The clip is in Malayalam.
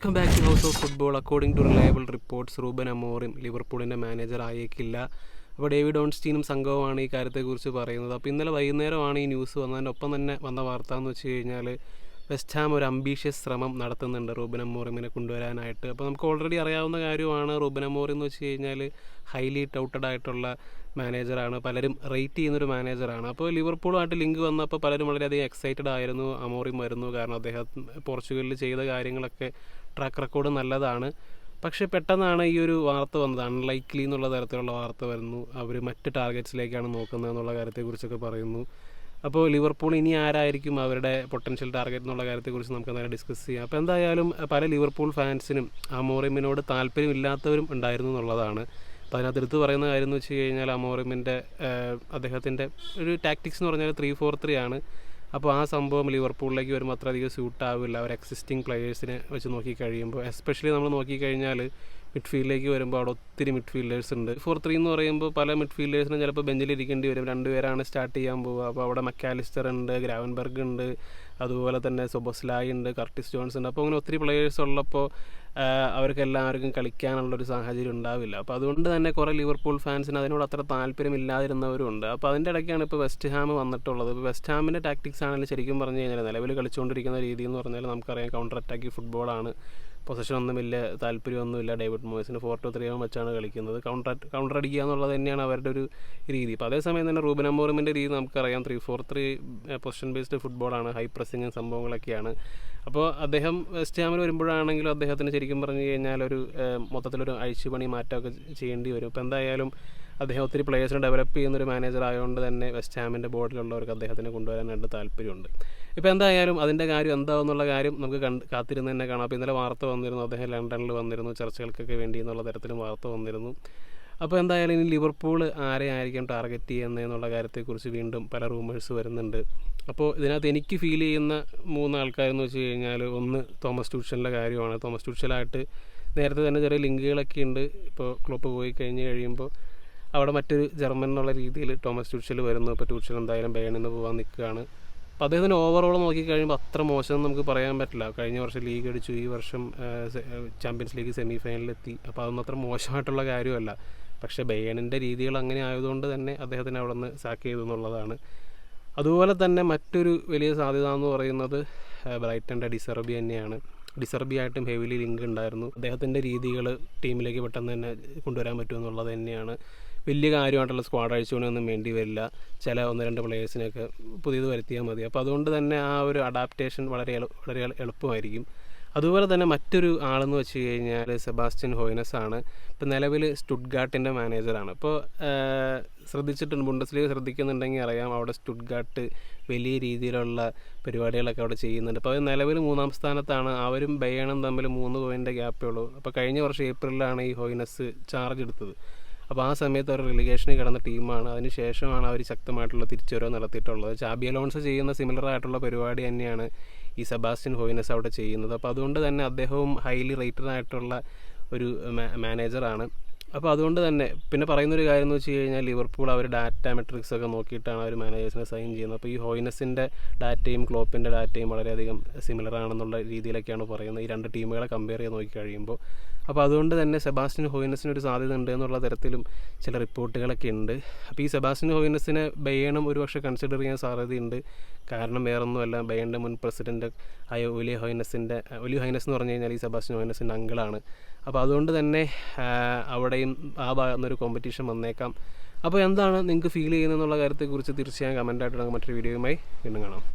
Welcome back to house of football according to reliable reports Ruben Amorim ലിവർപൂളിന്റെ manager ആയേക്കില്ല. അപ്പോൾ ഡേവിഡ് ഓൺസ്റ്റീനും സംഘവുമാണ് ഈ കാര്യത്തെക്കുറിച്ച് പറയുന്നത്. അപ്പോൾ ഇന്നലെ വൈകുന്നേരമാണ് ഈ ന്യൂസ് വന്നതിന്റെ ഒപ്പം തന്നെ വന്ന വാർത്ത എന്ന് വെച്ച് കഴിഞ്ഞാൽ വെസ്റ്റ് ഹാം ഒരു അംബീഷ്യസ് ശ്രമം നടത്തുന്നുണ്ട് റൂബൻ മോറിമിനെ കൊണ്ടുവരാനായിട്ട്. അപ്പോൾ നമുക്ക് ഓൾറെഡി അറിയാവുന്ന കാര്യമാണ് റൂബൻ മോറി എന്ന് വെച്ച് കഴിഞ്ഞാൽ ഹൈലി ടൗട്ടഡ് ആയിട്ടുള്ള മാനേജറാണ് പലരും റേറ്റ് ചെയ്യുന്നൊരു മാനേജറാണ് അപ്പോൾ ലിവർപൂളുമായിട്ട് ലിങ്ക് വന്നപ്പോൾ പലരും വളരെയധികം എക്സൈറ്റഡ് ആയിരുന്നു അമോറിം വരുന്നു. കാരണം അദ്ദേഹം പോർച്ചുഗലിൽ ചെയ്ത കാര്യങ്ങളൊക്കെ ട്രാക്ക് റെക്കോർഡ് നല്ലതാണ്. പക്ഷേ പെട്ടെന്നാണ് ഈ ഒരു വാർത്ത വന്നത്. അൺലൈക്ലി എന്നുള്ള തരത്തിലുള്ള വാർത്ത വരുന്നു. അവർ മറ്റ് ടാർഗറ്റ്സിലേക്കാണ് നോക്കുന്നത് എന്നുള്ള കാര്യത്തെക്കുറിച്ചൊക്കെ പറയുന്നു. അപ്പോൾ ലിവർപൂൾ ഇനി ആരായിരിക്കും അവരുടെ പൊട്ടൻഷ്യൽ ടാർഗറ്റ് എന്നുള്ള കാര്യത്തെക്കുറിച്ച് നമുക്ക് നേരെ ഡിസ്കസ് ചെയ്യാം. അപ്പോൾ എന്തായാലും പല ലിവർപൂൾ ഫാൻസിനും അമോറിമിനോട് താല്പര്യമില്ലാത്തവരും ഉണ്ടായിരുന്നു എന്നുള്ളതാണ്. അപ്പോൾ അതിനകത്ത് എടുത്ത് പറയുന്ന കാര്യം എന്ന് വെച്ച് കഴിഞ്ഞാൽ അമോറിമിന്റെ അദ്ദേഹത്തിന്റെ ഒരു ടാക്ടിക്സ് എന്ന് പറഞ്ഞാൽ ത്രീ ഫോർ ത്രീ ആണ്. അപ്പോൾ ആ സംഭവം ലിവർപൂളിലേക്ക് വരുമ്പോൾ അത്രയധികം സ്യൂട്ടാവില്ല അവർ എക്സിസ്റ്റിംഗ് പ്ലെയേഴ്സിനെ വെച്ച് നോക്കിക്കഴിയുമ്പോൾ എസ്പെഷ്യലി നമ്മൾ നോക്കിക്കഴിഞ്ഞാൽ മിഡ്ഫീൽഡിലേക്ക് വരുമ്പോൾ അവിടെ ഒത്തിരി മിഡ്ഫീൽഡേഴ്സ് ഉണ്ട്. ഫോർ ത്രീ എന്ന് പറയുമ്പോൾ പല മിഡ്ഫീൽഡേഴ്സിനും ചിലപ്പോൾ ബെഞ്ചിലിരിക്കേണ്ടി വരും. രണ്ടുപേരാണ് സ്റ്റാർട്ട് ചെയ്യാൻ പോവുക. അപ്പോൾ അവിടെ മക്കാലിസ്റ്റർ ഉണ്ട് ഗ്രാവൻബർഗ് ഉണ്ട് അതുപോലെ തന്നെ സൊബോസ്ലായി ഉണ്ട് കർട്ടിസ് ജോൺസ് ഉണ്ട്. അപ്പോൾ അങ്ങനെ ഒത്തിരി പ്ലെയേഴ്സ് ഉള്ളപ്പോൾ അവർക്ക് എല്ലാവർക്കും കളിക്കാനുള്ളൊരു സാഹചര്യം ഉണ്ടാവില്ല. അപ്പോൾ അതുകൊണ്ട് തന്നെ കുറേ ലിവർപൂൾ ഫാൻസിന് അതിനോട് അത്ര താല്പര്യമില്ലാതിരുന്നവരും ഉണ്ട്. അപ്പോൾ അതിന്റെ ഇടയ്ക്കാണ് ഇപ്പോൾ വെസ്റ്റ് ഹാം വന്നിട്ടുള്ളത്. ഇപ്പോൾ വെസ്റ്റ് ഹാമിന്റെ ടാക്ടിക്സ് ആണെങ്കിൽ ശരിക്കും പറഞ്ഞു കഴിഞ്ഞാൽ നിലവിൽ കളിച്ചുകൊണ്ടിരിക്കുന്ന രീതി എന്ന് പറഞ്ഞാൽ നമുക്കറിയാം കൗണ്ടർ അറ്റാക്കി ഫുട്ബോളാണ് പൊസിഷൻ ഒന്നും വലിയ താല്പര്യമൊന്നുമില്ല. ഡേവിഡ് മോയിസിന് ഫോർ ടു ത്രീ വെച്ചാണ് കളിക്കുന്നത്. കൗണ്ടർ കൗണ്ടർ അടിക്കുക എന്നുള്ളത് തന്നെയാണ് അവരുടെ ഒരു രീതി. അപ്പോൾ അതേസമയം തന്നെ റൂബൻ അമോറിമിന്റെ രീതി നമുക്കറിയാം. Three four three position based ഫുട്ബോളാണ് ഹൈ പ്രസിംഗ് സംഭവങ്ങളൊക്കെയാണ്. അപ്പോൾ അദ്ദേഹം വെസ്റ്റ് ഹാമിൽ വരുമ്പോഴാണെങ്കിലും അദ്ദേഹത്തിന് ശരിക്കും പറഞ്ഞു കഴിഞ്ഞാൽ ഒരു മൊത്തത്തിലൊരു അഴിച്ചുപണി മാറ്റമൊക്കെ ചെയ്യേണ്ടി വരും. ഇപ്പോൾ എന്തായാലും അദ്ദേഹം ഒത്തിരി പ്ലേയേഴ്സിനെ ഡെവലപ്പ് ചെയ്യുന്നൊരു മാനേജർ ആയതുകൊണ്ട് തന്നെ വെസ്റ്റ് ഹാമിന്റെ ബോർഡിലുള്ളവർക്ക് അദ്ദേഹത്തിനെ കൊണ്ടുവരാനായിട്ട് താല്പര്യമുണ്ട്. ഇപ്പോൾ എന്തായാലും അതിന്റെ കാര്യം എന്താവെന്നുള്ള കാര്യം നമുക്ക് കണ്ട് കാത്തിരുന്ന് തന്നെ കാണാം. അപ്പോൾ ഇന്നലെ വാർത്ത വന്നിരുന്നു അദ്ദേഹം ലണ്ടനിൽ വന്നിരുന്നു ചർച്ചകൾക്കൊക്കെ വേണ്ടി എന്നുള്ള തരത്തിലും വാർത്ത വന്നിരുന്നു. അപ്പോൾ എന്തായാലും ഇനി ലിവർപൂൾ ആരെ ആയിരിക്കും ടാർഗറ്റ് ചെയ്യുന്നതെന്നുള്ള കാര്യത്തെക്കുറിച്ച് വീണ്ടും പല റൂമേഴ്സ് വരുന്നുണ്ട്. അപ്പോൾ ഇതിനകത്ത് എനിക്ക് ഫീൽ ചെയ്യുന്ന മൂന്ന് ആൾക്കാരെന്ന് വെച്ച് കഴിഞ്ഞാൽ ഒന്ന് തോമസ് ട്യൂഷനിലെ കാര്യമാണ്. തോമസ് ട്യൂഷലായിട്ട് നേരത്തെ തന്നെ ചെറിയ ലിങ്കുകളൊക്കെ ഉണ്ട്. ഇപ്പോൾ ക്ലബ്ബ് പോയി കഴിഞ്ഞ് കഴിയുമ്പോൾ അവിടെ മറ്റൊരു ജർമ്മൻ എന്നുള്ള രീതിയിൽ തോമസ് ട്യൂഷൽ വരുന്നു. ഇപ്പോൾ ട്യൂഷൽ എന്തായാലും ബേണിൽ നിന്ന് പോകാൻ നിൽക്കുകയാണ്. അപ്പോൾ അദ്ദേഹത്തിന് ഓവറോൾ നോക്കിക്കഴിയുമ്പോൾ അത്ര മോശം നമുക്ക് പറയാൻ പറ്റില്ല. കഴിഞ്ഞ വർഷം ലീഗ് അടിച്ചു ഈ വർഷം ചാമ്പ്യൻസ് ലീഗ് സെമി ഫൈനലിലെത്തി അപ്പോൾ അതൊന്നും അത്ര മോശമായിട്ടുള്ള കാര്യമല്ല. പക്ഷേ ബെയണിന്റെ രീതികൾ അങ്ങനെ ആയതുകൊണ്ട് തന്നെ അദ്ദേഹത്തിന് അവിടെ നിന്ന് സാക്ക് ചെയ്തു എന്നുള്ളതാണ്. അതുപോലെ തന്നെ മറ്റൊരു വലിയ സാധ്യത എന്ന് പറയുന്നത് ബ്രൈറ്റന്റെ ഡിസർബി തന്നെയാണ്. ഡിസർബി ആയിട്ടും ഹെവിലി ലിങ്ക് ഉണ്ടായിരുന്നു. അദ്ദേഹത്തിന്റെ രീതികൾ ടീമിലേക്ക് പെട്ടെന്ന് തന്നെ കൊണ്ടുവരാൻ പറ്റുമെന്നുള്ളത് തന്നെയാണ്. വലിയ കാര്യമായിട്ടുള്ള സ്ക്വാഡ് അഴിച്ചുകൊണ്ടൊന്നും വേണ്ടി വരില്ല. ചില ഒന്ന് രണ്ട് പ്ലേയേഴ്സിനൊക്കെ പുതിയത് വരുത്തിയാൽ മതി. അപ്പോൾ അതുകൊണ്ട് തന്നെ ആ ഒരു അഡാപ്റ്റേഷൻ വളരെ വളരെ എളുപ്പമായിരിക്കും. അതുപോലെ തന്നെ മറ്റൊരു ആളെന്ന് വെച്ച് കഴിഞ്ഞാൽ സെബാസ്റ്റ്യൻ ഹോയിനസ് ആണ്. ഇപ്പോൾ നിലവിൽ സ്റ്റുഡ്ഗാട്ടിന്റെ മാനേജറാണ് ഇപ്പോൾ ശ്രദ്ധിച്ചിട്ടുണ്ട്. ബുണ്ടസ്ലീവ് ശ്രദ്ധിക്കുന്നുണ്ടെങ്കിൽ അറിയാം അവിടെ സ്റ്റുഡ്ഗാട്ട് വലിയ രീതിയിലുള്ള പരിപാടികളൊക്കെ അവിടെ ചെയ്യുന്നുണ്ട്. അപ്പോൾ അത് നിലവിൽ മൂന്നാം സ്ഥാനത്താണ്. അവരും ബയണും തമ്മിൽ മൂന്ന് പോയിന്റെ ഗ്യാപ്പേ ഉള്ളൂ. അപ്പോൾ കഴിഞ്ഞ വർഷം ഏപ്രിലാണ് ഈ ഹോയിനസ് ചാർജ് എടുത്തത്. അപ്പോൾ ആ സമയത്ത് അവർ റിലിഗേഷനിൽ കിടന്ന ടീമാണ് അതിന് ശേഷമാണ് അവർ ശക്തമായിട്ടുള്ള തിരിച്ചുവരവ് നടത്തിയിട്ടുള്ളത്. ചാബി അലോൺസ് ചെയ്യുന്ന സിമിലർ ആയിട്ടുള്ള പരിപാടി തന്നെയാണ് ഈ സെബാസ്റ്റ്യൻ ഹോയിനസ് അവിടെ ചെയ്യുന്നത്. അപ്പോൾ അതുകൊണ്ട് തന്നെ അദ്ദേഹവും ഹൈലി റേറ്റഡ് ആയിട്ടുള്ള ഒരു മാനേജറാണ് അപ്പോൾ അതുകൊണ്ട് തന്നെ പിന്നെ പറയുന്നൊരു കാര്യം എന്ന് വെച്ച് കഴിഞ്ഞാൽ ലിവർപൂൾ അവർ ഡാറ്റ മെട്രിക്സ് ഒക്കെ നോക്കിയിട്ടാണ് അവർ മാനേജേഴ്സിനെ സൈൻ ചെയ്യുന്നത്. അപ്പോൾ ഈ ഹോയിനസിന്റെ ഡാറ്റയും ക്ലോപ്പിന്റെ ഡാറ്റയും വളരെയധികം സിമിലർ ആണെന്നുള്ള രീതിയിലൊക്കെയാണ് പറയുന്നത്. ഈ രണ്ട് ടീമുകളെ കമ്പയർ ചെയ്ത് നോക്കി കഴിയുമ്പോൾ. അപ്പോൾ അതുകൊണ്ട് തന്നെ സെബാസ്റ്റിൻ ഹോയിനസിന് ഒരു സാധ്യത ഉണ്ട് എന്നുള്ള തരത്തിലും ചില റിപ്പോർട്ടുകളൊക്കെ ഉണ്ട്. അപ്പോൾ ഈ സെബാസ്റ്റിൻ ഹോയിനസിനെ ബയ്യണം ഒരുപക്ഷെ കൺസിഡർ ചെയ്യാൻ സാധ്യതയുണ്ട്. കാരണം വേറൊന്നുമല്ല ബയ്യന്റെ മുൻ പ്രസിഡന്റ് ആയ ഒലി ഹോയിനസിന്റെ ഒലി ഹൈനസ് എന്ന് പറഞ്ഞു കഴിഞ്ഞാൽ ഈ സെബാസ്റ്റിൻ ഹോയിനസിന്റെ അങ്കിളാണ് അപ്പോൾ അതുകൊണ്ട് തന്നെ അവിടെയും ആ ഭാഗത്തു നിന്നൊരു കോമ്പറ്റീഷൻ വന്നേക്കാം. അപ്പോൾ എന്താണ് നിങ്ങൾക്ക് ഫീൽ ചെയ്യുന്നതെന്നുള്ള കാര്യത്തെക്കുറിച്ച് തീർച്ചയായും കമന്റായിട്ട് നമുക്ക് മറ്റൊരു വീഡിയോയുമായി വീണ്ടും കാണാം.